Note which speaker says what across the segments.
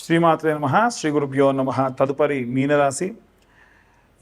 Speaker 1: శ్రీమాత్రే నమ శ్రీ గురుభ్యో నమ. తదుపరి మీనరాశి.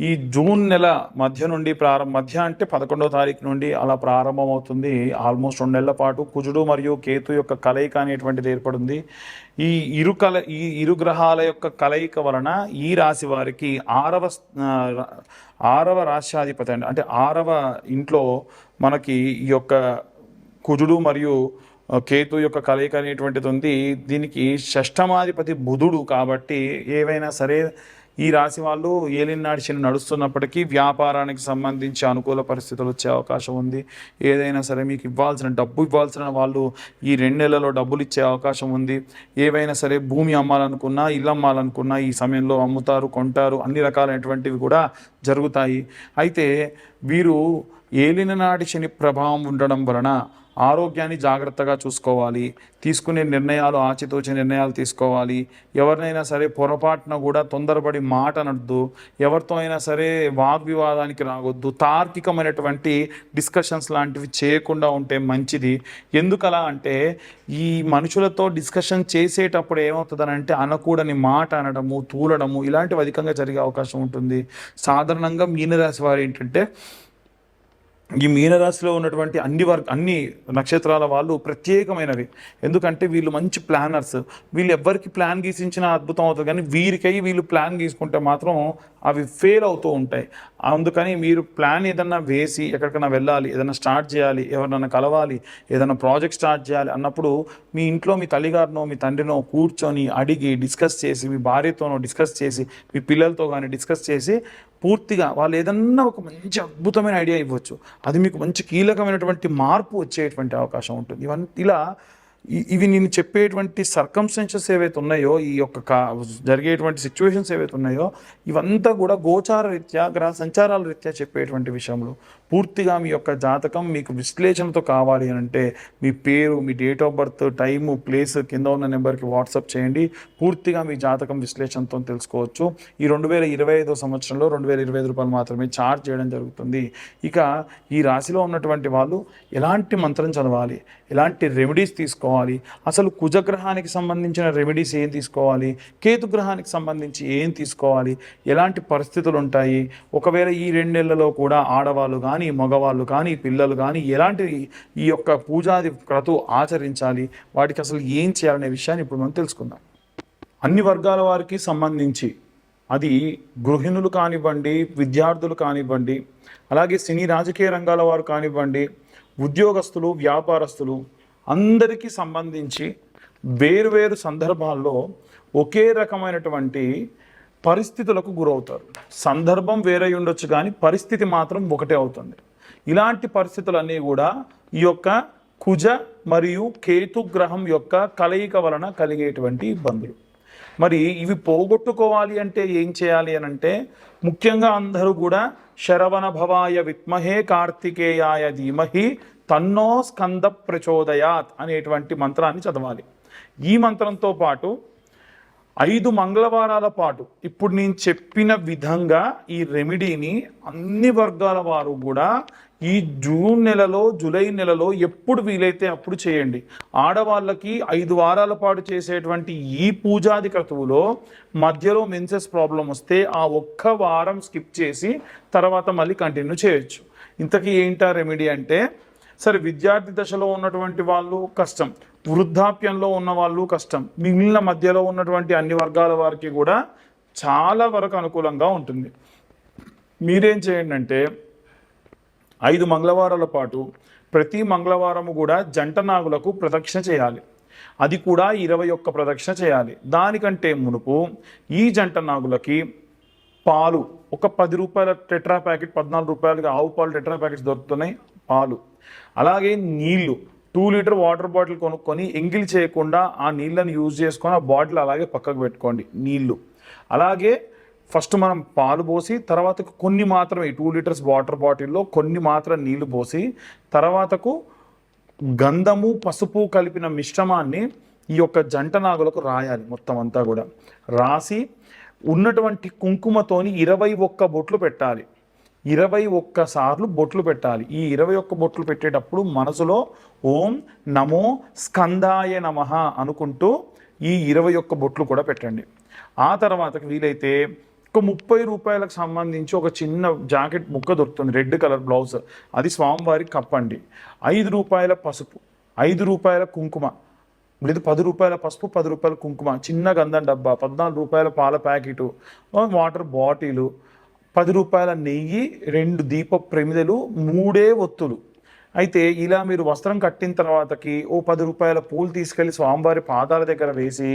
Speaker 1: ఈ జూన్ నెల మధ్య నుండి ప్రారంభ మధ్య అంటే పదకొండవ తారీఖు నుండి అలా ప్రారంభమవుతుంది. ఆల్మోస్ట్ రెండు నెలల పాటు కుజుడు మరియు కేతు యొక్క కలయిక అనేటువంటిది ఏర్పడింది. ఈ ఇరు కల ఈ ఇరు గ్రహాల యొక్క కలయిక వలన ఈ రాశి వారికి ఆరవ ఆరవ రాశ్యాధిపతి అంటే ఆరవ ఇంట్లో మనకి ఈ యొక్క కుజుడు మరియు కేతు యొక్క కలయిక అనేటువంటిది ఉంది దీనికి షష్టమాధిపతి బుధుడు కాబట్టి ఏవైనా సరే ఈ రాశి వాళ్ళు ఏలినాడి శని నడుస్తున్నప్పటికీ వ్యాపారానికి సంబంధించి అనుకూల పరిస్థితులు వచ్చే అవకాశం ఉంది. ఏదైనా సరే మీకు ఇవ్వాల్సిన డబ్బు ఇవ్వాల్సిన వాళ్ళు ఈ రెండు నెలల్లో డబ్బులు ఇచ్చే అవకాశం ఉంది. ఏవైనా సరే భూమి అమ్మాలనుకున్నా ఇల్లు అమ్మాలనుకున్నా ఈ సమయంలో అమ్ముతారు కొంటారు అన్ని రకాలైనటువంటివి కూడా జరుగుతాయి. అయితే వీరు ఏలిన నాటి శని ప్రభావం ఉండడం వలన ఆరోగ్యాన్ని జాగ్రత్తగా చూసుకోవాలి తీసుకునే నిర్ణయాలు ఆచితూచి నిర్ణయాలు తీసుకోవాలి. ఎవరినైనా సరే పొరపాటున కూడా తొందరపడి మాట అనొద్దు ఎవరితో అయినా సరే వాగ్వివాదానికి రావద్దు. తార్కికమైనటువంటి డిస్కషన్స్ లాంటివి చేయకుండా ఉంటే మంచిది. ఎందుకలా అంటే ఈ మనుషులతో డిస్కషన్ చేసేటప్పుడు ఏమవుతుందనంటే అనకూడని మాట అనడము తూలడము ఇలాంటివి అధికంగా జరిగే అవకాశం ఉంటుంది. సాధారణంగా మీనరాశి వారు ఏంటంటే ఈ మీనరాశిలో ఉన్నటువంటి అన్ని వర్గ అన్ని నక్షత్రాల వాళ్ళు ప్రత్యేకమైనవి. ఎందుకంటే వీళ్ళు మంచి ప్లానర్స్. వీళ్ళు ఎవ్వరికి ప్లాన్ గీసించినా అద్భుతం అవుతుంది కానీ వీరికై వీళ్ళు ప్లాన్ గీసుకుంటే మాత్రం అవి ఫెయిల్ అవుతూ ఉంటాయి. అందుకని మీరు ప్లాన్ ఏదన్నా వేసి ఎక్కడికైనా వెళ్ళాలి ఏదైనా స్టార్ట్ చేయాలి ఎవరినైనా కలవాలి ఏదైనా ప్రాజెక్ట్ స్టార్ట్ చేయాలి అన్నప్పుడు మీ ఇంట్లో మీ తల్లిగారినో మీ తండ్రినో కూర్చొని అడిగి డిస్కస్ చేసి మీ భార్యతోనో డిస్కస్ చేసి మీ పిల్లలతో కానీ డిస్కస్ చేసి పూర్తిగా వాళ్ళు ఏదన్నా ఒక మంచి అద్భుతమైన ఐడియా ఇవ్వచ్చు. అది మీకు మంచి కీలకమైనటువంటి మార్పు వచ్చేటువంటి అవకాశం ఉంటుంది. ఇవన్నీ ఇలా ఇ- ఇవి నేను చెప్పేటువంటి సర్కంస్టెన్సెస్ ఏవైతే ఉన్నాయో ఈ యొక్క కా జరిగేటువంటి సిచ్యువేషన్స్ ఏవైతే ఉన్నాయో ఇవంతా కూడా గోచార రీత్యా గ్రహ సంచారాల రీత్యా చెప్పేటువంటి విషయంలో పూర్తిగా మీ యొక్క జాతకం మీకు విశ్లేషణతో కావాలి అని అంటే మీ పేరు మీ date of birth time place కింద ఉన్న నెంబర్కి వాట్సాప్ చేయండి. పూర్తిగా మీ జాతకం విశ్లేషణతో తెలుసుకోవచ్చు. ఈ రెండు వేల ఇరవై ఐదో సంవత్సరంలో రెండు వేల ఇరవై ఐదు రూపాయలు మాత్రమే ఛార్జ్ చేయడం జరుగుతుంది. ఇక ఈ రాశిలో ఉన్నటువంటి వాళ్ళు ఎలాంటి మంత్రం చదవాలి? ఎలాంటి రెమెడీస్ తీసుకోవాలి? అసలు కుజగ్రహానికి సంబంధించిన రెమెడీస్ ఏం తీసుకోవాలి? కేతు గ్రహానికి సంబంధించి ఏం తీసుకోవాలి? ఎలాంటి పరిస్థితులు ఉంటాయి? ఒకవేళ ఈ రెండు నెలలలో కూడా ఆడవాళ్ళు కానీ మగవాళ్ళు కానీ పిల్లలు కానీ ఎలాంటి ఈ యొక్క పూజాది క్రతు ఆచరించాలి? వాటికి అసలు ఏం చేయాలనే విషయాన్ని ఇప్పుడు మనం తెలుసుకుందాం. అన్ని వర్గాల వారికి సంబంధించి అది గృహిణులు కానివ్వండి విద్యార్థులు కానివ్వండి అలాగే సినీ రాజకీయ రంగాల వారు కానివ్వండి ఉద్యోగస్తులు వ్యాపారస్తులు అందరికీ సంబంధించి వేరువేరు సందర్భాల్లో ఒకే రకమైనటువంటి పరిస్థితులకు గురవుతారు. సందర్భం వేరే ఉండొచ్చు కానీ పరిస్థితి మాత్రం ఒకటే అవుతుంది. ఇలాంటి పరిస్థితులన్నీ కూడా ఈ యొక్క కుజ మరియు కేతు గ్రహం యొక్క కలయిక వలన కలిగేటువంటి ఇబ్బందులు మరి ఇవి పోగొట్టుకోవాలి అంటే ఏం చేయాలి అని అంటే ముఖ్యంగా అందరూ కూడా శరవణ భవాయ విత్మహే కార్తికేయాయ ధీమహి తన్నో స్కంద ప్రచోదయాత్ అనేటువంటి మంత్రాన్ని చదవాలి. ఈ మంత్రంతో పాటు ఐదు మంగళవారాల పాటు. ఇప్పుడు నేను చెప్పిన విధంగా ఈ రెమెడీని అన్ని వర్గాల వారు కూడా ఈ జూన్ నెలలో జూలై నెలలో ఎప్పుడు వీలైతే అప్పుడు చేయండి. ఆడవాళ్ళకి ఐదు వారాల పాటు చేసేటువంటి ఈ పూజాది క్రతువులో మధ్యలో మెన్సెస్ ప్రాబ్లం వస్తే ఆ ఒక్క వారం స్కిప్ చేసి తర్వాత మళ్ళీ కంటిన్యూ చేయొచ్చు. ఇంతకీ ఏంటా రెమెడీ అంటే సరే విద్యార్థి దశలో ఉన్నటువంటి వాళ్ళు కష్టం. వృద్ధాప్యంలో ఉన్న వాళ్ళు కష్టం. మిగిలిన మధ్యలో ఉన్నటువంటి అన్ని వర్గాల వారికి కూడా చాలా వరకు అనుకూలంగా ఉంటుంది. మీరేం చేయండి అంటే ఐదు మంగళవారాల పాటు ప్రతి మంగళవారము కూడా జంట నాగులకు ప్రదక్షిణ చేయాలి. అది కూడా ఇరవై ఒక్క ప్రదక్షిణ చేయాలి. దానికంటే మునుపు ఈ జంట నాగులకి పాలు ఒక పది రూపాయల టెట్రా ప్యాకెట్ పద్నాలుగు రూపాయలుగా ఆవు పాలు టెట్రా ప్యాకెట్స్ దొరుకుతున్నాయి పాలు. అలాగే నీళ్ళు టూ లీటర్ వాటర్ బాటిల్ కొనుక్కొని ఎంగిల్ చేయకుండా ఆ నీళ్ళని యూజ్ చేసుకొని ఆ బాటిల్ అలాగే పక్కకు పెట్టుకోండి నీళ్ళు. అలాగే ఫస్ట్ మనం పాలు పోసి తర్వాతకు కొన్ని మాత్రమే టూ లీటర్స్ వాటర్ బాటిల్లో కొన్ని మాత్రం నీళ్ళు పోసి తర్వాతకు గంధము పసుపు కలిపిన మిశ్రమాన్ని ఈ యొక్క జంట నాగులకు రాయాలి మొత్తం అంతా కూడా. రాసి ఉన్నటువంటి కుంకుమతోని ఇరవై ఒక్క బొట్లు పెట్టాలి. ఇరవై ఒక్క సార్లు బొట్లు పెట్టాలి. ఈ ఇరవై ఒక్క బొట్లు పెట్టేటప్పుడు మనసులో ఓం నమో స్కందాయ నమః అనుకుంటూ ఈ ఇరవై ఒక్క బొట్లు కూడా పెట్టండి. ఆ తర్వాతకి వీలైతే ఒక ముప్పై రూపాయలకు సంబంధించి ఒక చిన్న జాకెట్ ముక్క దొరుకుతుంది రెడ్ కలర్ బ్లౌజ్. అది స్వామివారికి కప్పండి. ఐదు రూపాయల పసుపు ఐదు రూపాయల కుంకుమ లేదు పది రూపాయల పసుపు పది రూపాయల కుంకుమ చిన్న గంధం డబ్బా పద్నాలుగు రూపాయల పాల ప్యాకెటు వాటర్ బాటిలు పది రూపాయల నెయ్యి రెండు దీప ప్రమిదలు మూడే ఒత్తులు. అయితే ఇలా మీరు వస్త్రం కట్టిన తర్వాతకి ఓ పది రూపాయల పూలు తీసుకెళ్ళి స్వామివారి పాదాల దగ్గర వేసి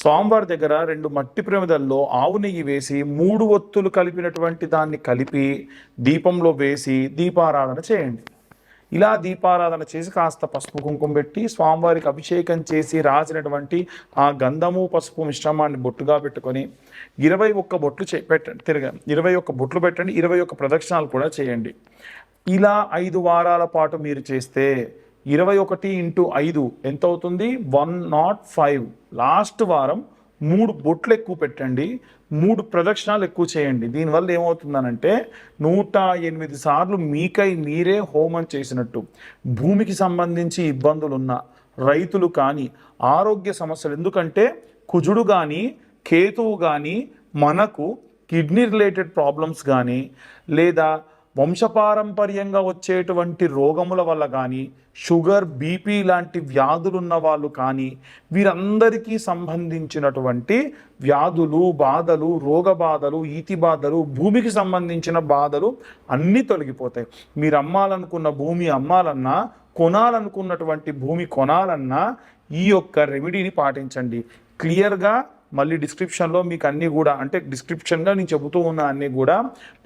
Speaker 1: స్వామివారి దగ్గర రెండు మట్టి ప్రమిదల్లో ఆవు నెయ్యి వేసి మూడు ఒత్తులు కలిపినటువంటి దాన్ని కలిపి దీపంలో వేసి దీపారాధన చేయండి. ఇలా దీపారాధన చేసి కాస్త పసుపు కుంకుమ పెట్టి స్వామివారికి అభిషేకం చేసి రాసినటువంటి ఆ గంధము పసుపు మిశ్రమాన్ని బొట్టుగా పెట్టుకొని ఇరవై ఒక్క బొట్లు చే పెట్టండి తిరగ ఇరవై ఒక్క బొట్లు పెట్టండి ఇరవై ఒక్క ప్రదక్షిణాలు కూడా చేయండి. ఇలా ఐదు వారాల పాటు మీరు చేస్తే ఇరవై ఒకటి ఇంటూ ఐదు ఎంత అవుతుంది వన్ నాట్ ఫైవ్. లాస్ట్ వారం మూడు బొట్లు ఎక్కువ పెట్టండి మూడు ప్రదక్షిణాలు ఎక్కువ చేయండి. దీనివల్ల ఏమవుతుందనంటే నూట ఎనిమిది సార్లు మీకై మీరే హోమం చేసినట్టు భూమికి సంబంధించి ఇబ్బందులు ఉన్న రైతులు కానీ ఆరోగ్య సమస్యలు. ఎందుకంటే కుజుడు కానీ కేతువు కానీ మనకు కిడ్నీ రిలేటెడ్ ప్రాబ్లమ్స్ కానీ లేదా వంశపారంపర్యంగా వచ్చేటువంటి రోగముల వల్ల కానీ షుగర్ బీపీ లాంటి వ్యాధులున్న వాళ్ళు కానీ వీరందరికీ సంబంధించినటువంటి వ్యాధులు బాధలు రోగ బాధలు ఈతి బాధలు భూమికి సంబంధించిన బాధలు అన్నీ తొలగిపోతాయి. మీరు అమ్మాలనుకున్న భూమి అమ్మాలన్నా కొనాలనుకున్నటువంటి భూమి కొనాలన్నా ఈ యొక్క రెమెడీని పాటించండి. క్లియర్గా మళ్ళీ డిస్క్రిప్షన్లో మీకు అన్నీ కూడా అంటే డిస్క్రిప్షన్గా నేను చెబుతూ ఉన్న అన్నీ కూడా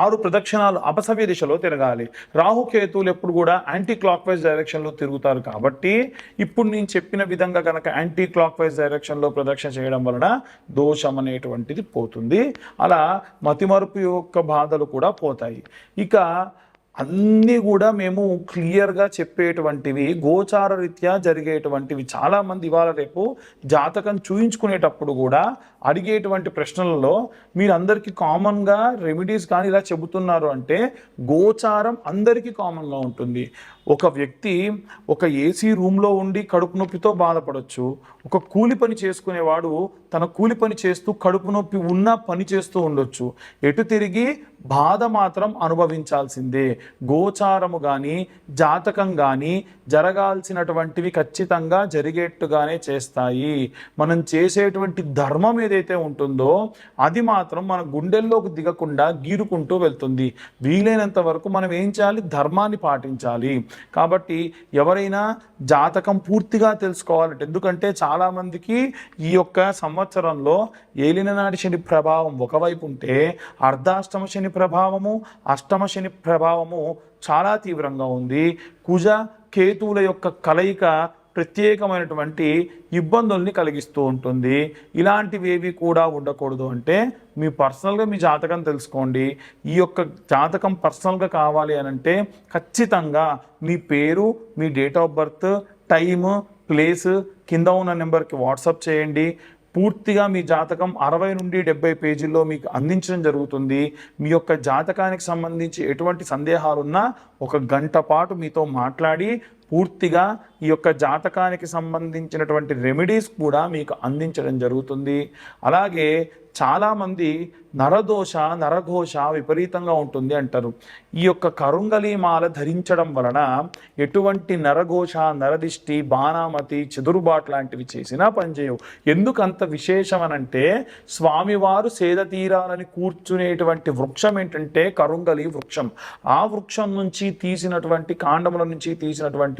Speaker 1: ఆరు ప్రదక్షిణాలు అపసవ్య దిశలో తిరగాలి. రాహుకేతువులు ఎప్పుడు కూడా యాంటీ క్లాక్ వైజ్ డైరెక్షన్లో తిరుగుతారు కాబట్టి ఇప్పుడు నేను చెప్పిన విధంగా కనుక యాంటీ క్లాక్ వైజ్ డైరెక్షన్లో ప్రదక్షిణ చేయడం వలన దోషం అనేటువంటిది పోతుంది. అలా మతిమరుపు యొక్క బాధలు కూడా పోతాయి. ఇక అన్నీ కూడా మేము క్లియర్గా చెప్పేటువంటివి గోచార రీత్యా జరిగేటువంటివి. చాలామంది ఇవాళ రేపు జాతకం చూయించుకునేటప్పుడు కూడా అడిగేటువంటి ప్రశ్నలలో మీరు అందరికీ కామన్గా రెమెడీస్ కానీ ఇలా చెబుతున్నారు అంటే గోచారం అందరికీ కామన్గా ఉంటుంది. ఒక వ్యక్తి ఒక ఏసీ రూమ్లో ఉండి కడుపు నొప్పితో బాధపడవచ్చు ఒక కూలి పని చేసుకునేవాడు తన కూలి పని చేస్తూ కడుపు నొప్పి ఉన్నా పని చేస్తూ ఉండొచ్చు. ఎటు తిరిగి బాధ మాత్రం అనుభవించాల్సిందే. గోచారము కానీ జాతకం కానీ జరగాల్సినటువంటివి ఖచ్చితంగా జరిగేట్టుగానే చేస్తాయి. మనం చేసేటువంటి ధర్మం ఏదైతే ఉంటుందో అది మాత్రం మన గుండెల్లోకి దిగకుండా గీరుకుంటూ వెళ్తుంది. వీలైనంత వరకు మనం ఏం చేయాలి? ధర్మాన్ని పాటించాలి. కాబట్టి ఎవరైనా జాతకం పూర్తిగా తెలుసుకోవాలంటే ఎందుకంటే చాలామందికి ఈ యొక్క సంవత్సరంలో ఏలిననాటి శని ప్రభావం ఒకవైపు ఉంటే అర్ధాష్టమ శని ప్రభావము అష్టమ శని ప్రభావము చాలా తీవ్రంగా ఉంది. కుజ కేతువుల యొక్క కలయిక ప్రత్యేకమైనటువంటి ఇబ్బందుల్ని కలిగిస్తూ ఉంటుంది. ఇలాంటివి ఏవి కూడా ఉండకూడదు అంటే మీ పర్సనల్గా మీ జాతకం తెలుసుకోండి. ఈ యొక్క జాతకం పర్సనల్గా కావాలి అని అంటే ఖచ్చితంగా మీ పేరు మీ date of birth time place కింద ఉన్న నెంబర్కి వాట్సాప్ చేయండి. పూర్తిగా మీ జాతకం అరవై నుండి డెబ్బై పేజీల్లో మీకు అందించడం జరుగుతుంది. మీ యొక్క జాతకానికి సంబంధించి ఎటువంటి సందేహాలున్నా ఒక గంట పాటు మీతో మాట్లాడి పూర్తిగా ఈ యొక్క జాతకానికి సంబంధించినటువంటి రెమెడీస్ కూడా మీకు అందించడం జరుగుతుంది. అలాగే చాలామంది నరదోష నరఘోష విపరీతంగా ఉంటుంది అంటారు. ఈ యొక్క కరుంగలి మాల ధరించడం వలన ఎటువంటి నరఘోష నరదిష్టి బాణామతి చెదురుబాటు లాంటివి చేసినా పనిచేయవు. ఎందుకంత విశేషమనంటే స్వామివారు సేద తీరాలని కూర్చునేటువంటి వృక్షం ఏంటంటే కరుంగలి వృక్షం. ఆ వృక్షం నుంచి తీసినటువంటి కాండముల నుంచి తీసినటువంటి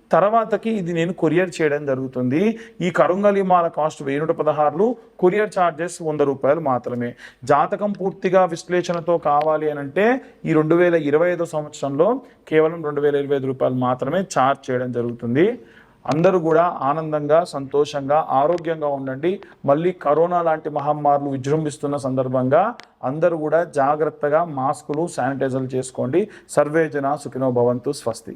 Speaker 1: తర్వాతకి ఇది నేను కొరియర్ చేయడం జరుగుతుంది. ఈ కరుంగలి మాల కాస్ట్ వెయ్యి నూట పదహారులు కొరియర్ ఛార్జెస్ వంద రూపాయలు మాత్రమే. జాతకం పూర్తిగా విశ్లేషణతో కావాలి అని అంటే ఈ రెండు వేల ఇరవై ఐదో సంవత్సరంలో కేవలం రెండు వేల ఇరవై ఐదు రూపాయలు మాత్రమే ఛార్జ్ చేయడం జరుగుతుంది. అందరూ కూడా ఆనందంగా సంతోషంగా ఆరోగ్యంగా ఉండండి. మళ్ళీ కరోనా లాంటి మహమ్మారులు విజృంభిస్తున్న సందర్భంగా అందరూ కూడా జాగ్రత్తగా మాస్కులు శానిటైజర్లు చేసుకోండి. సర్వేజన సుఖినో భవంతు స్వస్తి.